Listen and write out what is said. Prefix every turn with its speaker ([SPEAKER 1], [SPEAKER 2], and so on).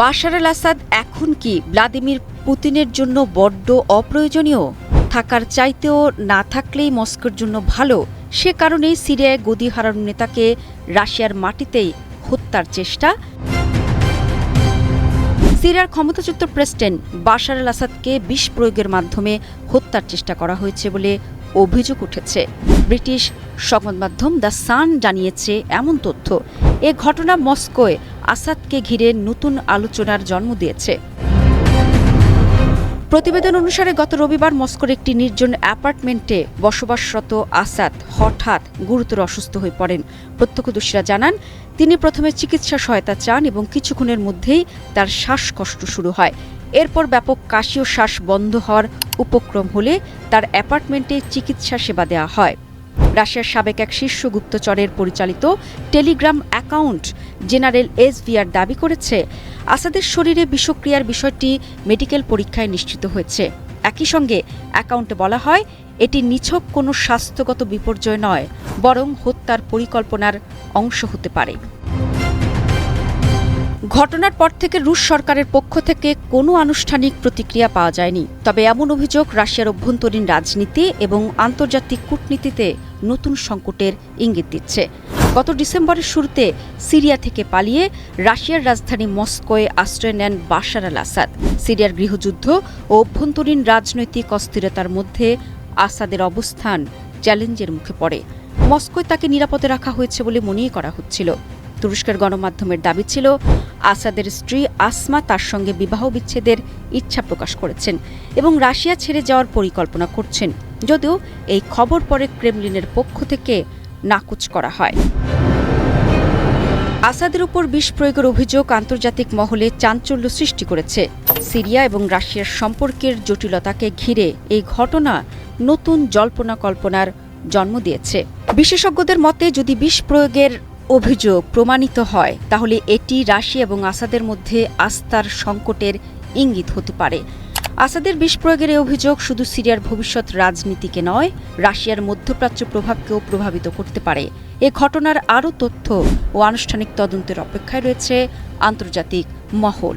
[SPEAKER 1] বাশার আল আসাদ এখন কি ভ্লাদিমির পুতিনের জন্য বড্ড অপ্রয়োজনীয়? থাকার চাইতেও না থাকলেই মস্কোর জন্য ভালো। সে কারণেই সিরিয়ায় গদি হারানো নেতাকে রাশিয়ার মাটিতেই হত্যার চেষ্টা। সিরিয়ার ক্ষমতাচ্যুত প্রেসিডেন্ট বাশার আল আসাদকে বিষ প্রয়োগের মাধ্যমে হত্যার চেষ্টা করা হয়েছে বলে অভিযোগ উঠেছে। ব্রিটিশ সংবাদ মাধ্যম দ্য সান জানিয়েছে এমন তথ্য। এ ঘটনা মস্কোয় আসাদকে ঘিরে নতুন আলোচনার জন্ম দিয়েছে। প্রতিবেদন অনুসারে গত রবিবার মস্কোর একটি নির্জন অ্যাপার্টমেন্টে বসবাসরত আসাদ হঠাৎ গুরুতর অসুস্থ হয়ে পড়েন। প্রত্যক্ষদর্শীরা জানান, তিনি প্রথমে চিকিৎসা সহায়তা চান এবং কিছুক্ষণের মধ্যেই তার শ্বাসকষ্ট শুরু হয়। এরপর ব্যাপক কাশি ও শ্বাস বন্ধ হওয়ার উপক্রম হলে তার অ্যাপার্টমেন্টে চিকিৎসা সেবা দেওয়া হয়। রাশিয়ার সাবেক এক শীর্ষ গুপ্তচরের পরিচালিত Telegram account general S SVR দাবি করেছে, আসাদের শরীরে বিষক্রিয়ার বিষয়টি মেডিকেল পরীক্ষায় নিশ্চিত হয়েছে। একই সঙ্গে অ্যাকাউন্টে বলা হয়, এটি নিছক কোনো স্বাস্থ্যগত বিপর্যয় নয়, বরং হত্যার পরিকল্পনার অংশ হতে পারে। ঘটনার পর থেকে রুশ সরকারের পক্ষ থেকে কোনো আনুষ্ঠানিক প্রতিক্রিয়া পাওয়া যায়নি। তবে এমন অভিযোগ রাশিয়ার অভ্যন্তরীণ রাজনীতি এবং আন্তর্জাতিক কূটনীতিতে নতুন সংকটের ইঙ্গিত দিচ্ছে। গত ডিসেম্বরের শুরুতে সিরিয়া থেকে পালিয়ে রাশিয়ার রাজধানী মস্কোয় আশ্রয় নেন বাশার আল আসাদ। সিরিয়ার গৃহযুদ্ধ ও অভ্যন্তরীণ রাজনৈতিক অস্থিরতার মধ্যে আসাদের অবস্থান চ্যালেঞ্জের মুখে পড়ে। মস্কোয় তাকে নিরাপদে রাখা হয়েছে বলে মনেই করা হচ্ছিল। তুরস্কের গণমাধ্যমের দাবি ছিল, আসাদের স্ত্রী আসমা তার সঙ্গে বিবাহ বিচ্ছেদের ইচ্ছা প্রকাশ করেছেন এবং রাশিয়া ছেড়ে যাওয়ার পরিকল্পনা করছেন। যদিও এই খবর পরে ক্রেমলিনের পক্ষ থেকে নাকুচ করা হয়। আসাদের উপর বিষ প্রয়োগের অভিযোগ আন্তর্জাতিক মহলে চাঞ্চল্য সৃষ্টি করেছে। সিরিয়া এবং রাশিয়ার সম্পর্কের জটিলতাকে ঘিরে এই ঘটনা নতুন জল্পনা কল্পনার জন্ম দিয়েছে। বিশেষজ্ঞদের মতে, যদি বিষ প্রয়োগের অভিযোগ প্রমাণিত হয়, তাহলে এটি রাশিয়া এবং আসাদের মধ্যে আস্থার সংকটের ইঙ্গিত হতে পারে। আসাদের বিষ প্রয়োগের অভিযোগ শুধু সিরিয়ার ভবিষ্যৎ রাজনীতিকে নয়, রাশিয়ার মধ্যপ্রাচ্য প্রভাবকেও প্রভাবিত করতে পারে। এ ঘটনার আরও তথ্য ও আনুষ্ঠানিক তদন্তের অপেক্ষায় রয়েছে আন্তর্জাতিক মহল।